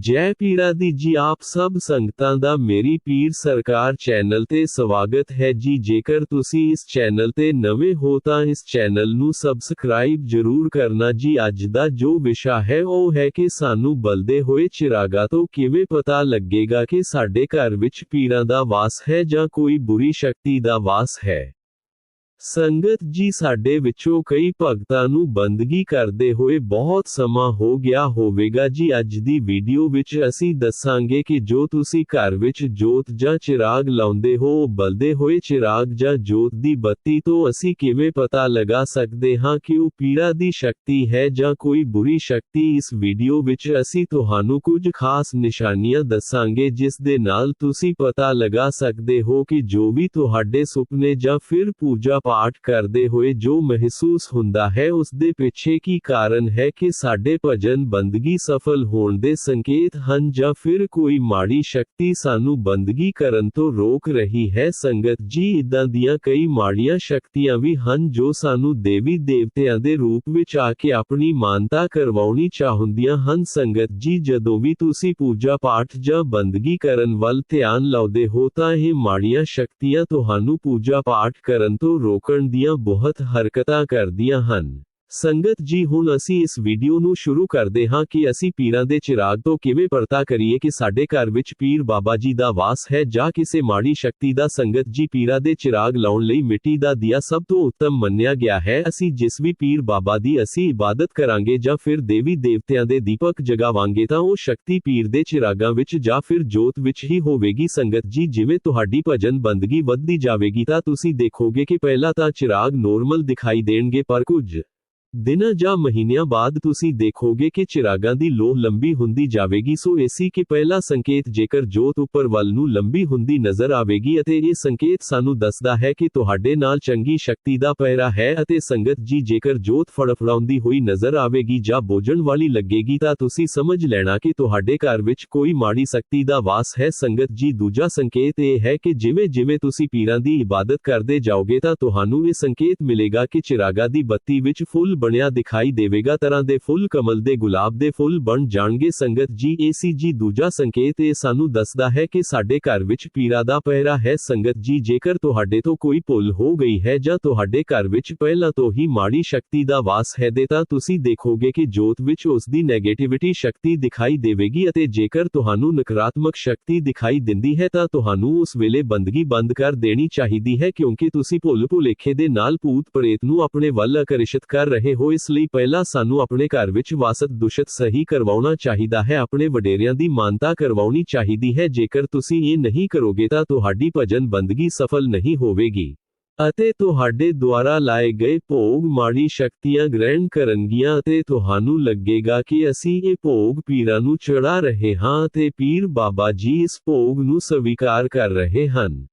ਜੈ ਪੀਰਾਂ ਦੀ ਜੀ ਆਪ ਸਭ ਸੰਗਤਾਂ ਦਾ ਮੇਰੀ ਪੀਰ ਸਰਕਾਰ ਚੈਨਲ ਤੇ ਸਵਾਗਤ ਹੈ ਜੀ ਜੇਕਰ ਤੁਸੀਂ ਇਸ ਚੈਨਲ ਤੇ ਨਵੇਂ ਹੋ ਤਾਂ ਇਸ ਚੈਨਲ ਨੂੰ ਸਬਸਕ੍ਰਾਈਬ ਜ਼ਰੂਰ ਕਰਨਾ ਜੀ ਅੱਜ ਦਾ ਜੋ ਵਿਸ਼ਾ ਹੈ ਉਹ ਹੈ ਕਿ ਸਾਨੂੰ ਬਲਦੇ ਹੋਏ ਚਿਰਾਗਾ ਤੋਂ ਕਿਵੇਂ ਪਤਾ ਲੱਗੇਗਾ ਕਿ ਸਾਡੇ ਘਰ ਵਿੱਚ ਪੀਰਾਂ ਦਾ ਵਾਸ ਹੈ ਜਾਂ ਕੋਈ ਬੁਰੀ ਸ਼ਕਤੀ ਦਾ ਵਾਸ ਹੈ ਸੰਗਤ ਜੀ ਸਾਡੇ ਵਿੱਚੋਂ ਕਈ ਭਗਤਾਂ ਨੂੰ ਬੰਦਗੀ ਕਰਦੇ ਹੋਏ ਬਹੁਤ ਸਮਾਂ ਹੋ ਗਿਆ ਹੋਵੇਗਾ ਜੀ ਅੱਜ ਦੀ ਵੀਡੀਓ ਵਿੱਚ ਅਸੀਂ ਦੱਸਾਂਗੇ ਕਿ ਜੋ ਤੁਸੀਂ ਘਰ ਵਿੱਚ ਜੋਤ ਜਾਂ ਚਿਰਾਗ ਲਾਉਂਦੇ ਹੋ ਉਹ ਬਲਦੇ ਹੋਏ ਚਿਰਾਗ ਜਾਂ ਜੋਤ ਦੀ ਬੱਤੀ ਤੋਂ ਅਸੀਂ ਕਿਵੇਂ ਪਤਾ ਲਗਾ ਸਕਦੇ ਹਾਂ ਕਿ ਉਹ ਪੀੜਾ ਦੀ ਸ਼ਕਤੀ ਹੈ ਜਾਂ ਕੋਈ ਬੁਰੀ ਸ਼ਕਤੀ ਇਸ ਵੀਡੀਓ ਵਿੱਚ ਅਸੀਂ ਤੁਹਾਨੂੰ ਕੁਝ ਖਾਸ ਨਿਸ਼ਾਨੀਆਂ ਦੱਸਾਂਗੇ ਜਿਸ ਦੇ ਨਾਲ ਤੁਸੀਂ ਪਤਾ ਲਗਾ ਸਕਦੇ ਹੋ ਕਿ ਜੋ ਵੀ ਤੁਹਾਡੇ ਸੁਪਨੇ ਜਾਂ ਫਿਰ ਪੂਜਾ ਪਾਠ ਕਰਦੇ ਹੋਏ ਜੋ ਮਹਿਸੂਸ ਹੁੰਦਾ ਹੈ ਉਸ ਦੇ ਪਿੱਛੇ ਕੀ ਕਾਰਨ ਹੈ ਕਿ ਸਾਡੇ ਭਜਨ ਬੰਦਗੀ ਸਫਲ ਹੋਣ ਦੇ ਸੰਕੇਤ ਹਨ ਜਾਂ ਫਿਰ ਕੋਈ ਮਾੜੀ ਸ਼ਕਤੀ ਸਾਨੂੰ ਬੰਦਗੀ ਕਰਨ ਤੋਂ ਰੋਕ ਰਹੀ ਹੈ ਸੰਗਤ ਜੀ ਇਦਾਂ ਦੀਆਂ ਕਈ ਮਾੜੀਆਂ ਸ਼ਕਤੀਆਂ ਵੀ ਹਨ ਜੋ ਸਾਨੂੰ ਦੇਵੀ ਦੇਵਤਿਆਂ ਦੇ ਰੂਪ ਵਿੱਚ ਆ ਕੇ ਆਪਣੀ ਮਾਨਤਾ ਕਰਵਾਉਣੀ ਚਾਹੁੰਦੀਆਂ ਹਨ ਸੰਗਤ ਜੀ ਜਦੋਂ ਵੀ ਤੁਸੀਂ ਪੂਜਾ ਪਾਠ ਜਾਂ ਬੰਦਗੀ ਕਰਨ ਵੱਲ ਧਿਆਨ ਲਾਉਂਦੇ ਹੋ ਤਾਂ ਇਹ ਮਾੜੀਆਂ ਸ਼ਕਤੀਆਂ ਤੁਹਾਨੂੰ ਪੂਜਾ ਪਾਠ ਕਰਨ ਤੋਂ ਰੋਕਣ ਦੀਆਂ ਬਹੁਤ ਹਰਕਤਾਂ ਕਰਦੀਆਂ ਹਨ ਸੰਗਤ ਜੀ ਹੁਣ ਅਸੀਂ ਇਸ ਵੀਡੀਓ ਨੂੰ ਸ਼ੁਰੂ ਕਰਦੇ ਹਾਂ ਕਿ ਅਸੀਂ ਪੀਰਾਂ ਦੇ ਚਿਰਾਗ ਤੋਂ ਕਿਵੇਂ ਪਰਤਾ ਕਰੀਏ ਕਿ ਸਾਡੇ ਘਰ ਵਿੱਚ ਪੀਰ ਬਾਬਾ ਜੀ ਦਾ ਵਾਸ ਹੈ ਜਾਂ ਕਿਸੇ ਮਾੜੀ ਸ਼ਕਤੀ ਦਾ ਸੰਗਤ ਜੀ ਪੀਰਾਂ ਦੇ ਚਿਰਾਗ ਲਾਉਣ ਲਈ ਮਿੱਟੀ ਦਾ ਦਿਆ ਸਭ ਤੋਂ ਉੱਤਮ ਮੰਨਿਆ ਗਿਆ ਹੈ ਅਸੀਂ ਜਿਸ ਵੀ ਪੀਰ ਬਾਬਾ ਦੀ ਅਸੀਂ ਇਬਾਦਤ ਕਰਾਂਗੇ ਜਾਂ ਫਿਰ ਦੇਵੀ ਦੇਵਤਿਆਂ ਦੇ ਦੀਪਕ ਜਗਾਵਾਂਗੇ ਤਾਂ ਉਹ ਸ਼ਕਤੀ ਪੀਰ ਦੇ ਚਿਰਾਗਾਂ ਵਿੱਚ ਜਾਂ ਫਿਰ ਜੋਤ ਵਿੱਚ ਹੀ ਹੋਵੇਗੀ ਸੰਗਤ ਜੀ ਜਿਵੇਂ ਤੁਹਾਡੀ ਭਜਨ ਬੰਦਗੀ ਵੱਧਦੀ ਜਾਵੇਗੀ ਤਾਂ ਤੁਸੀਂ ਦੇਖੋਗੇ ਕਿ ਪਹਿਲਾਂ ਤਾਂ ਚਿਰਾਗ ਨੋਰਮਲ ਦਿਖਾਈ ਦੇਣਗੇ ਪਰ ਕੁਝ ਦਿਨਾਂ ਜਾਂ ਮਹੀਨਿਆਂ ਬਾਅਦ ਤੁਸੀਂ ਦੇਖੋਗੇ ਕਿ ਚਿਰਾਗਾਂ ਦੀ ਲੋਹ ਲੰਬੀ ਹੁੰਦੀ ਜਾਵੇਗੀ ਸੋ ਏਸੀ ਕਿ ਪਹਿਲਾ ਸੰਕੇਤ ਜੇਕਰ ਜੋਤ ਉੱਪਰ ਵੱਲ ਨੂੰ ਲੰਬੀ ਹੁੰਦੀ ਨਜ਼ਰ ਆਵੇਗੀ ਅਤੇ ਇਹ ਸੰਕੇਤ ਸਾਨੂੰ ਦੱਸਦਾ ਹੈ ਕਿ ਤੁਹਾਡੇ ਨਾਲ ਚੰਗੀ ਸ਼ਕਤੀ ਦਾ ਪਹਿਰਾ ਹੈ ਅਤੇ ਸੰਗਤ ਜੀ ਜੇਕਰ ਜੋਤ ਫੜਫੜਾਉਂਦੀ ਹੋਈ ਨਜ਼ਰ ਆਵੇਗੀ ਜਾਂ ਬੋਝਣ ਵਾਲੀ ਲੱਗੇਗੀ ਤਾਂ ਤੁਸੀਂ ਸਮਝ ਲੈਣਾ ਕਿ ਤੁਹਾਡੇ ਘਰ ਵਿੱਚ ਕੋਈ ਮਾੜੀ ਸ਼ਕਤੀ ਦਾ ਵਾਸ ਹੈ ਸੰਗਤ ਜੀ ਦੂਜਾ ਸੰਕੇਤ ਇਹ ਹੈ ਕਿ ਜਿਵੇਂ ਜਿਵੇਂ ਤੁਸੀਂ ਪੀਰਾਂ ਦੀ ਇਬਾਦਤ ਕਰਦੇ ਜਾਓਗੇ ਤਾਂ ਤੁਹਾਨੂੰ ਇਹ ਸੰਕੇਤ ਮਿਲੇਗਾ ਕਿ ਚਿਰਾਗਾ ਦੀ ਬੱਤੀ ਵਿੱਚ ਫੁੱਲ बनिया दिखाई देवेगा तरह के फुल कमल के गुलाब के फुल बन जाएँगे संगत जी ए सी जी दूजा संकेत यह सू दसदा है कि साढ़े घर पीरा का पहरा है संगत जी जेकर तो, तो कोई भुल हो गई है जो घर पहला तो ही माड़ी शक्ति का वास है देता तुम देखोगे कि जोत विच उसकी नैगेटिविटी शक्ति दिखाई देवेगी जेकर तहानू तो नकारात्मक शक्ति दिखाई दिदी है तो उस वेले बंदगी बंद कर देनी चाहती है क्योंकि तुम भुल भुलेखे के नाल भूत प्रेत अपने वल आकर्षित कर रहे ਹੋ ਇਸ ਲਈ ਪਹਿਲਾਂ ਸਾਨੂੰ ਆਪਣੇ ਘਰ ਵਿੱਚ ਵਾਸਤ ਦੁਸ਼ਤ ਸਹੀ ਕਰਵਾਉਣਾ ਚਾਹੀਦਾ ਹੈ ਆਪਣੇ ਵਡੇਰਿਆਂ ਦੀ ਮਾਨਤਾ ਕਰਵਾਉਣੀ ਚਾਹੀਦੀ ਹੈ ਜੇਕਰ ਤੁਸੀਂ ਇਹ ਨਹੀਂ ਕਰੋਗੇ ਤਾਂ ਤੁਹਾਡੀ ਭਜਨ ਬੰਦਗੀ ਸਫਲ ਨਹੀਂ ਹੋਵੇਗੀ ਅਤੇ ਤੁਹਾਡੇ ਦੁਆਰਾ ਲਾਏ ਗਏ ਭੋਗ ਮਾੜੀ ਸ਼ਕਤੀਆਂ ਗ੍ਰਹਿਣ ਕਰਨਗੀਆਂ ਅਤੇ ਤੁਹਾਨੂੰ ਲੱਗੇਗਾ ਕਿ ਅਸੀਂ ਇਹ ਭੋਗ ਪੀਰਾਂ ਨੂੰ ਚੜਾ ਰਹੇ ਹਾਂ ਤੇ ਪੀਰ ਬਾਬਾ ਜੀ ਇਸ ਭੋਗ ਨੂੰ ਸਵੀਕਾਰ ਕਰ ਰਹੇ ਹਨ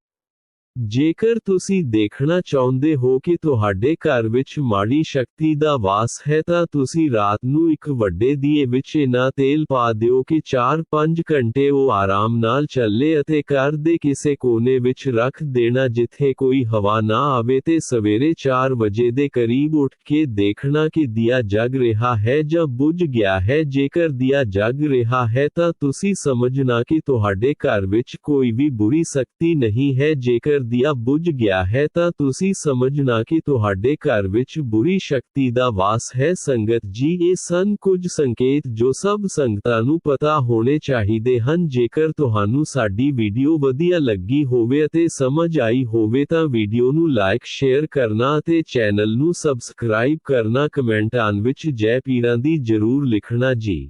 ਜੇਕਰ ਤੁਸੀਂ ਦੇਖਣਾ ਚਾਹੁੰਦੇ ਹੋ ਕਿ ਤੁਹਾਡੇ ਘਰ ਵਿੱਚ ਮਾੜੀ ਸ਼ਕਤੀ ਦਾ ਵਾਸ ਹੈ ਤਾਂ ਤੁਸੀਂ ਰਾਤ ਨੂੰ ਇੱਕ ਵੱਡੇ ਦੀਏ ਵਿੱਚ ਇਨਾ ਤੇਲ ਪਾ ਦਿਓ ਕਿ 4-5 ਘੰਟੇ ਉਹ ਆਰਾਮ ਨਾਲ ਚੱਲੇ ਅਤੇ ਘਰ ਦੇ ਕਿਸੇ ਕੋਨੇ ਵਿੱਚ ਰੱਖ ਦੇਣਾ ਜਿੱਥੇ ਕੋਈ ਹਵਾ ਨਾ ਆਵੇ ਤੇ ਸਵੇਰੇ 4 ਵਜੇ ਦੇ ਕਰੀਬ ਉੱਠ ਕੇ ਦੇਖਣਾ ਕਿ ਦਿਆ ਜਗ ਰਿਹਾ ਹੈ ਜਾਂ ਬੁਝ ਗਿਆ ਹੈ ਜੇਕਰ ਦਿਆ ਜਗ ਰਿਹਾ ਹੈ ਤਾਂ ਤੁਸੀਂ ਸਮਝਣਾ ਕਿ ਤੁਹਾਡੇ ਘਰ ਵਿੱਚ ਕੋਈ ਵੀ ਬੁਰੀ ਸ਼ਕਤੀ ਨਹੀਂ ਹੈ ਜੇਕਰ ਦਿਆ ਬੁਝ ਗਿਆ ਹੈ ਤਾਂ ਤੁਸੀਂ ਸਮਝਣਾ ਕਿ ਤੁਹਾਡੇ ਘਰ ਵਿੱਚ ਬੁਰੀ ਸ਼ਕਤੀ ਦਾ ਵਾਸ ਹੈ ਸੰਗਤ ਜੀ ਇਹ ਸਨ ਕੁਝ ਸੰਕੇਤ ਜੋ ਸਭ ਸੰਗਤਾਂ ਨੂੰ ਪਤਾ ਹੋਣੇ ਚਾਹੀਦੇ ਹਨ ਜੇਕਰ ਤੁਹਾਨੂੰ ਸਾਡੀ ਵੀਡੀਓ ਵਧੀਆ ਲੱਗੀ ਹੋਵੇ ਅਤੇ ਸਮਝ ਆਈ ਹੋਵੇ ਤਾਂ ਵੀਡੀਓ ਨੂੰ ਲਾਈਕ ਸ਼ੇਅਰ ਕਰਨਾ ਅਤੇ ਚੈਨਲ ਨੂੰ ਸਬਸਕ੍ਰਾਈਬ ਕਰਨਾ ਕਮੈਂਟਾਂ ਵਿੱਚ ਜੈ ਪੀਰਾਂ ਦੀ ਜਰੂਰ ਲਿਖਣਾ ਜੀ